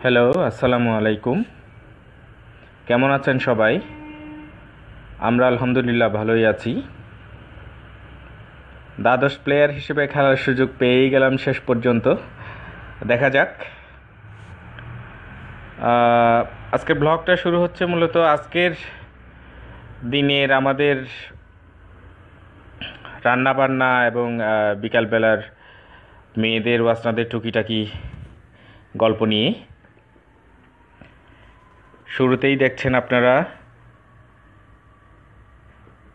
Hello আসসালামু আলাইকুম। কেমন আছেন সবাই? আমরা আলহামদুলিল্লাহ ভালোই আছি। দ্বাদশ প্লেয়ার হিসেবে খেলার সুযোগ পেয়েই গেলাম শেষ পর্যন্ত। দেখা যাক। আহ, আজকের ব্লগটা শুরু হচ্ছে মূলত আজকের দিনের আমাদের রান্না বান্না এবং বিকালবেলার মেয়েদের ওয়াসনাদের টুকিটাকি গল্প নিয়ে। শুরুতেই দেখছেন আপনারা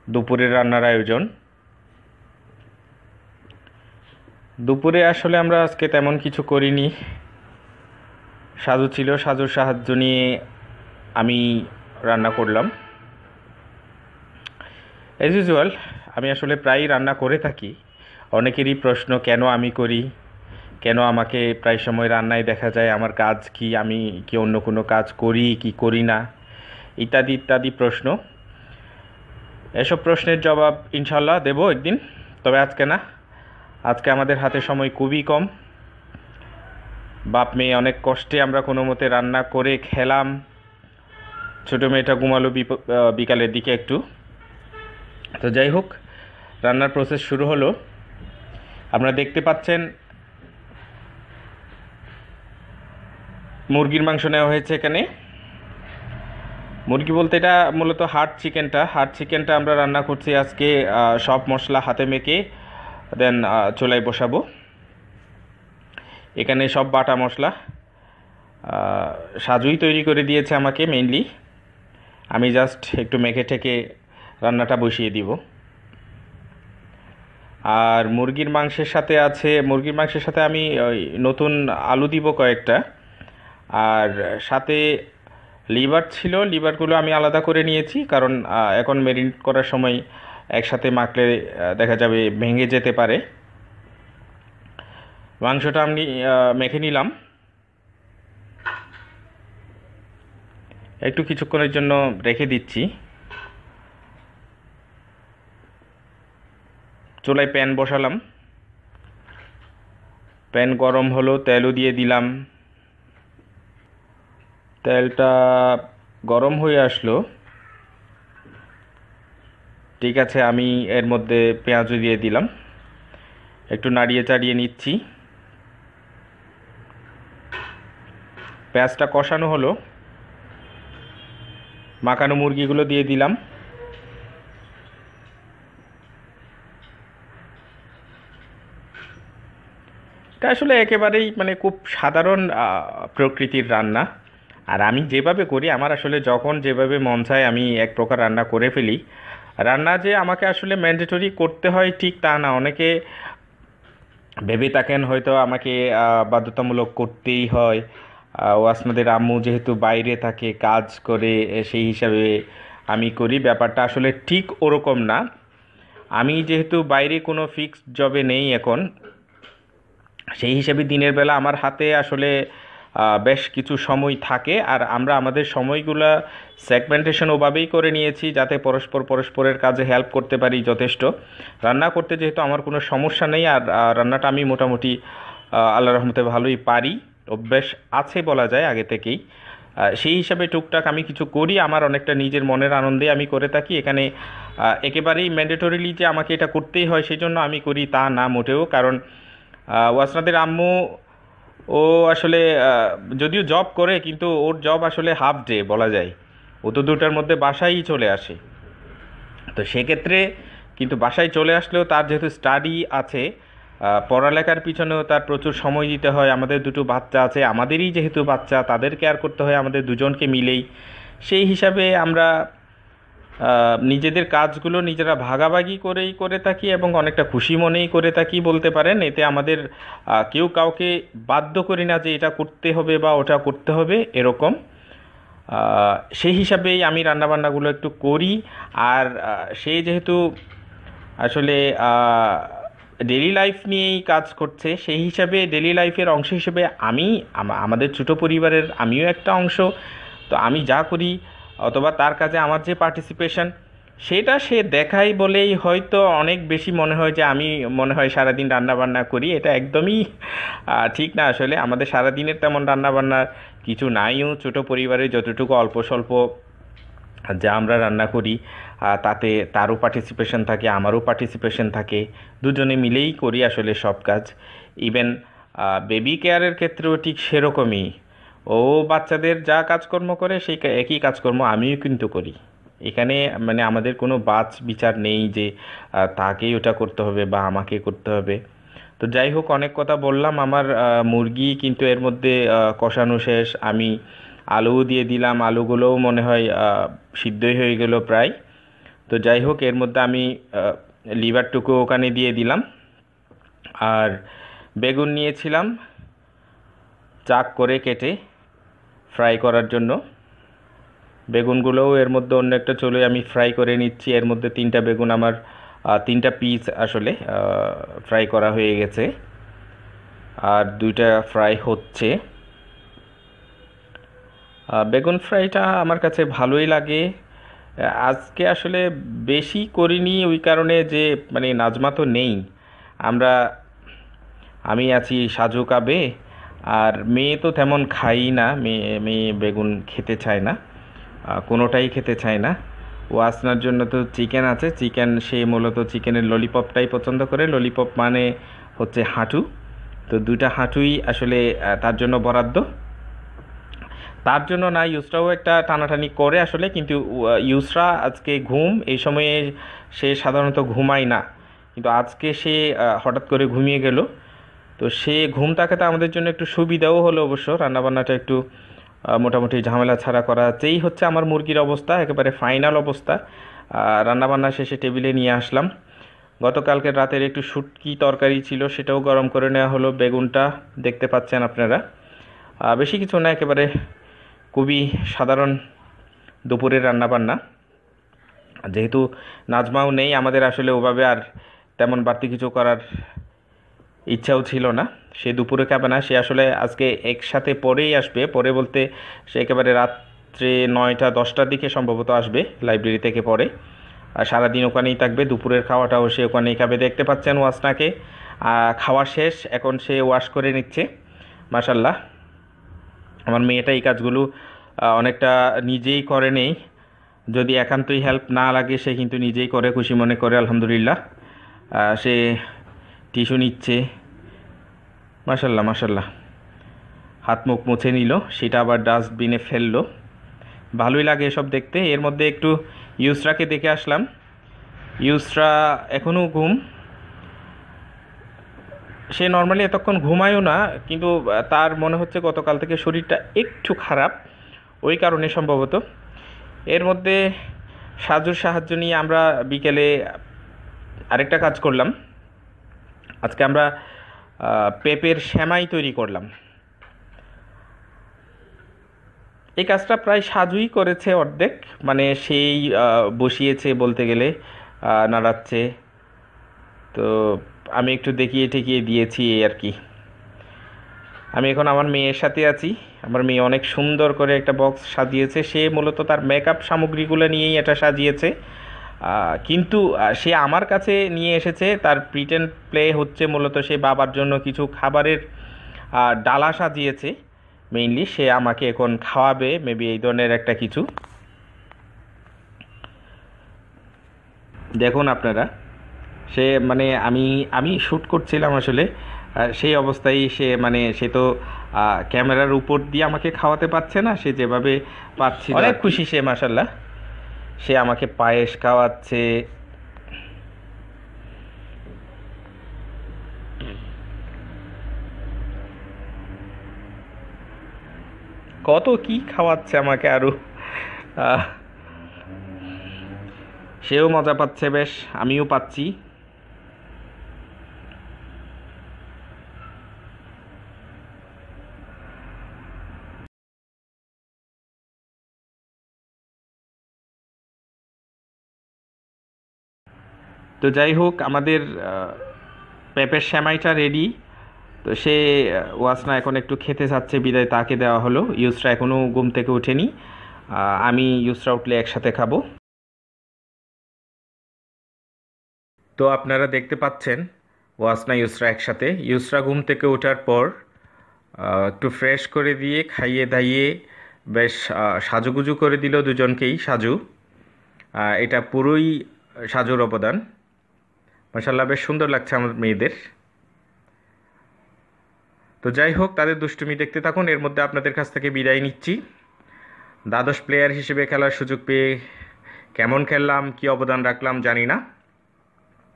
দুপুরের রান্নার আয়োজন। দুপুরে আসলে আমরা আজকে তেমন কিছু করিনি। সাজু ছিল, সাজুর সাহায্য নিয়ে আমি রান্না করলাম। অ্যাজ ইউজুয়াল আমি আসলে প্রায়ই রান্না করে থাকি। অনেকেরই প্রশ্ন, কেন আমি করি? কেন আমাকে প্রায় সময় রান্নায় দেখা যায় আমার কাজ কি, আমি কি অন্য কোনো কাজ করি, কি করি না, ইত্যাদি ইত্যাদি প্রশ্ন। এসব প্রশ্নের জবাব ইনশাল্লাহ দেবো একদিন, তবে আজকে না, আজকে আমাদের হাতে সময় খুবই কম। বাপ মেয়ে অনেক কষ্টে আমরা কোনো মতে রান্না করে খেলাম। ছোটো মেয়েটা ঘুমালো বিকালের দিকে একটু। তো যাই হোক, রান্নার প্রসেস শুরু হলো। আপনারা দেখতে পাচ্ছেন মুরগির মাংস নেওয়া হয়েছে এখানে। মুরগি বলতে এটা মূলত হার্ট চিকেনটা। হার্ট চিকেনটা আমরা রান্না করছি আজকে সব মশলা হাতে মেখে, দেন চুলায় বসাবো। এখানে সব বাটা মশলা সাজুই তৈরি করে দিয়েছে আমাকে মেইনলি আমি জাস্ট একটু মেখে ঠেকে রান্নাটা বসিয়ে দিব। আর মুরগির মাংসের সাথে আছে, মুরগির মাংসের সাথে আমি নতুন আলু দিব কয়েকটা। আর সাথে লিভার ছিল, লিভারগুলো আমি আলাদা করে নিয়েছি, কারণ এখন মেরিনেট করার সময় একসাথে মাখলে দেখা যাবে ভেঙে যেতে পারে। মাংসটা আমি মেখে নিলাম। একটু কিছুক্ষণের জন্য রেখে দিচ্ছি। চুলায় প্যান বসালাম। প্যান গরম হলো, তেলও দিয়ে দিলাম। তেলটা গরম হয়ে আসলো। ঠিক আছে, আমি এর মধ্যে পেঁয়াজও দিয়ে দিলাম। একটু নাড়িয়ে চাড়িয়ে নিচ্ছি। পেঁয়াজটা কষানো হলো। মাখানো মুরগিগুলো দিয়ে দিলাম। এটা আসলে একেবারেই মানে খুব সাধারণ প্রকৃতির রান্না। আর আমি যেভাবে করি, আমার আসলে যখন যেভাবে মন চায় আমি এক প্রকার রান্না করে ফেলি। রান্না যে আমাকে আসলে ম্যান্ডেটরি করতে হয় ঠিক তা না, অনেকে ভেবে থাকেন হয়তো আমাকে বাধ্যতামূলক করতেই হয়। ওয়াসমাদের আম্মু যেহেতু বাইরে থাকে, কাজ করে সেই হিসাবে আমি করি। ব্যাপারটা আসলে ঠিক ওরকম না। আমি যেহেতু বাইরে কোনো ফিক্সড জবে নেই এখন, সেই হিসাবে দিনের বেলা আমার হাতে আসলে বেশ কিছু সময় থাকে। আর আমরা আমাদের সময়গুলো সেগমেন্টেশন ওভাবেই করে নিয়েছি যাতে পরস্পর পরস্পরের কাজে হেল্প করতে পারি যথেষ্ট। রান্না করতে যেহেতু আমার কোনো সমস্যা নেই, আর রান্নাটা আমি মোটামুটি আল্লাহ রহমতে ভালোই পারি। অভ্যেস আছে বলা যায় আগে থেকেই। সেই হিসাবে টুকটাক আমি কিছু করি। আমার অনেকটা নিজের মনের আনন্দে আমি করে থাকি। এখানে একেবারেই ম্যান্ডেটরিলি যে আমাকে এটা করতেই হয় সেই জন্য আমি করি তা না মোটেও। কারণ ওয়াসনাদের আম্মু ও আসলে যদিও জব করে, কিন্তু ওর জব আসলে হাফ ডে বলা যায়। ও তো দুটার মধ্যে বাসায়ই চলে আসে। তো সেক্ষেত্রে কিন্তু বাসায় চলে আসলেও তার যেহেতু স্টাডি আছে পড়ালেখার পিছনেও তার প্রচুর সময় দিতে হয়। আমাদের দুটো বাচ্চা আছে, আমাদেরই যেহেতু বাচ্চা তাদের কেয়ার করতে হয়, আমাদের দুজনকে মিলেই। সেই হিসাবে আমরা নিজেদের কাজগুলো নিজেরা ভাগাভাগি করেই করে থাকি এবং অনেকটা খুশি মনেই করে থাকি বলতে পারেন। এতে আমাদের কেউ কাউকে বাধ্য করি না যে এটা করতে হবে বা ওটা করতে হবে এরকম। সেই হিসাবেই আমি রান্নাবান্নাগুলো একটু করি। আর সে যেহেতু আসলে ডেলি লাইফ নিয়েই কাজ করছে, সেই হিসাবে ডেলি লাইফের অংশ হিসেবে আমি, আমাদের ছোটো পরিবারের আমিও একটা অংশ। তো আমি যা করি অথবা তার কাজে আমার যে পার্টিসিপেশন সেটা সে দেখাই বলেই হয়তো অনেক বেশি মনে হয় যে আমি মনে হয় সারাদিন রান্না বান্না করি। এটা একদমই ঠিক না আসলে। আমাদের সারাদিনের তেমন রান্না বান্নার কিছু নাইও। ছোট পরিবারে যতটুকু অল্প স্বল্প যা আমরা রান্না করি তাতে তারও পার্টিসিপেশন থাকে, আমারও পার্টিসিপেশন থাকে। দুজনে মিলেই করি আসলে সব কাজ। ইভেন বেবি কেয়ারের ক্ষেত্রেও ঠিক সেরকমই। ও বাচ্চাদের যা কাজকর্ম করে, সেই একই কাজকর্ম আমিও কিন্তু করি। এখানে মানে আমাদের কোনো বাছ বিচার নেই যে তাকেই ওটা করতে হবে বা আমাকে করতে হবে। তো যাই হোক, অনেক কথা বললাম। আমার মুরগি কিন্তু এর মধ্যে কষানো শেষ। আমি আলুও দিয়ে দিলাম। আলুগুলোও মনে হয় সিদ্ধই হয়ে গেল প্রায়। তো যাই হোক, এর মধ্যে আমি লিভারটুকু ওখানে দিয়ে দিলাম। আর বেগুন নিয়েছিলাম। চাক করে কেটে ফ্রাই করার জন্য। বেগুনগুলোও এর মধ্যে অন্য একটা চলে আমি ফ্রাই করে নিচ্ছি। এর মধ্যে তিনটা বেগুন আমার তিনটা পিস আসলে ফ্রাই করা হয়ে গেছে। আর দুইটা ফ্রাই হচ্ছে। বেগুন ফ্রাইটা আমার কাছে ভালোই লাগে। আজকে আসলে বেশি করিনি ওই কারণে যে মানে নাজমা তো নেই। আমরা, আমি আছি সাজু কাবে। আর মেয়ে তো তেমন খাই না, মেয়ে মেয়ে বেগুন খেতে চায় না কোনোটাই খেতে চায় না। ও আসনার জন্য তো চিকেন আছে, চিকেন সে মূলত চিকেনের ললিপপটাই পছন্দ করে। ললিপপ মানে হচ্ছে হাঁটু। তো দুইটা হাঁটুই আসলে তার জন্য বরাদ্দ। তার জন্য না, ইউসরাও একটা টানাটানি করে আসলে, কিন্তু ইউসরা আজকে ঘুম, এই সময়ে সে সাধারণত ঘুমায় না। কিন্তু আজকে সে হঠাৎ করে ঘুমিয়ে গেল। তো সে ঘুম থাকাতে আমাদের জন্য একটু সুবিধাও হলো অবশ্য। রান্নাবান্নাটা একটু মোটামুটি ঝামেলা ছাড়া করা যেই হচ্ছে আমার মুরগির অবস্থা, একেবারে ফাইনাল অবস্থা। রান্নাবান্না শেষে টেবিলে নিয়ে আসলাম। গতকালকে রাতের একটু শুটকি তরকারি ছিল, সেটাও গরম করে নেওয়া হলো বেগুনটা, দেখতে পাচ্ছেন আপনারা। বেশি কিছু না, একেবারে খুবই সাধারণ দুপুরের রান্নাবান্না। যেহেতু নাজমাও নেই, আমাদের আসলে ওভাবে আর তেমন বাড়তি কিছু করার ইচ্ছাও ছিল না। সে দুপুরে খাবে না, সে আসলে আজকে একসাথে পরেই আসবে। পরে বলতে সে একেবারে রাত্রে নয়টা, দশটার দিকে সম্ভবত আসবে লাইব্রেরি থেকে পরে। আর সারাদিন ওখানেই থাকবে, দুপুরের খাওয়াটাও সে ওখানেই খাবে। দেখতে পাচ্ছেন ওয়াসনাকে। খাওয়া শেষ, এখন সে ওয়াশ করে নিচ্ছে। মাসাল্লাহ আমার মেয়েটা এই কাজগুলো অনেকটা নিজেই করে নেই। যদি একান্তই হেল্প না লাগে, সে কিন্তু নিজেই করে, খুশি মনে করে, আলহামদুলিল্লাহ। সে টিস্যু নিচ্ছে। মাসাল্লাহ মাসাল্লাহ হাত মুখ মুছে নিল, সেটা আবার ডাস্টবিনে ফেলল। ভালোই লাগে এসব দেখতে। এর মধ্যে একটু ইউসরাকে দেখে আসলাম। ইউসরা এখনও ঘুম। সে নর্মালি এতক্ষণ ঘুমায়ও না, কিন্তু তার মনে হচ্ছে গতকাল থেকে শরীরটা একটু খারাপ। ওই কারণে সম্ভবত। এর মধ্যে সাজুর সাহায্য নিয়ে আমরা বিকেলে আরেকটা কাজ করলাম। আজকে আমরা পেঁপের শ্যামাই তৈরি করলাম। এই কাজটা প্রায় সাজুই করেছে অর্ধেক মানে সেই বসিয়েছে বলতে গেলে নাড়াচ্ছে। তো আমি একটু দেখিয়ে ঠেকিয়ে দিয়েছি এই আর কি। আমি এখন আমার মেয়ের সাথে আছি। আমার মেয়ে অনেক সুন্দর করে একটা বক্স সাজিয়েছে। সে মূলত তার মেকআপ সামগ্রীগুলো নিয়েই এটা সাজিয়েছে। কিন্তু সে আমার কাছে নিয়ে এসেছে। তার প্রিটেন্ড প্লে হচ্ছে মূলত সে বাবার জন্য কিছু খাবারের ডালা সাজিয়েছে। মেইনলি সে আমাকে এখন খাওয়াবে মেবি এই ধরনের একটা কিছু। দেখুন আপনারা, সে মানে আমি আমি শ্যুট করছিলাম আসলে। সেই অবস্থায় সে মানে সে তো ক্যামেরার উপর দিয়ে আমাকে খাওয়াতে পারছে না। সে যেভাবে পাচ্ছিল অনেক খুশি সে মাসাল্লাহ সে আমাকে পায়েস খাওয়াচ্ছে। কত কি খাওয়াচ্ছে আমাকে আরও। সেও মজা পাচ্ছে বেশ, আমিও পাচ্ছি। তো যাই হোক, আমাদের পেঁপের শ্যামাইটা রেডি তো সে ওয়াসনা এখন একটু খেতে চাচ্ছে, বিদায় তাকে দেওয়া হলো। ইউসরা এখনও ঘুম থেকে ওঠেনি। আমি ইউসরা উঠলে একসাথে খাব। তো আপনারা দেখতে পাচ্ছেন, ওয়াসনা, ইউসরা একসাথে। ইউসরা ঘুম থেকে ওঠার পর একটু ফ্রেশ করে দিয়ে খাইয়ে দাইয়ে বেশ সাজুগুজু করে দিল দুজনকেই, সাজু। এটা পুরোই সাজুর অবদান। মাসাল্লাহ বেশ সুন্দর লাগছে আমার মেয়েদের। তো যাই হোক, তাদের দুষ্টুমি দেখতে থাকুন, এর মধ্যে আপনাদের কাছ থেকে বিদায় নিচ্ছি। দ্বাদশ প্লেয়ার হিসেবে খেলার সুযোগ পেয়ে কেমন খেললাম, কি অবদান রাখলাম জানি না।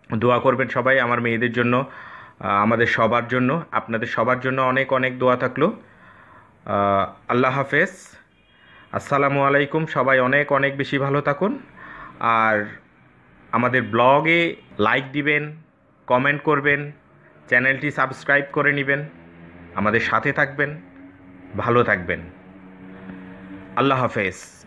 দোয়া করবেন সবাই আমার মেয়েদের জন্য আমাদের সবার জন্য, আপনাদের সবার জন্য অনেক অনেক দোয়া থাকল। আল্লাহ হাফেজ। আসসালামু আলাইকুম, সবাই অনেক অনেক বেশি ভালো থাকুন। আর আমাদের ব্লগে লাইক দিবেন, কমেন্ট করবেন, চ্যানেলটি সাবস্ক্রাইব করে নেবেন। আমাদের সাথে থাকবেন, ভালো থাকবেন। আল্লাহ হাফেজ।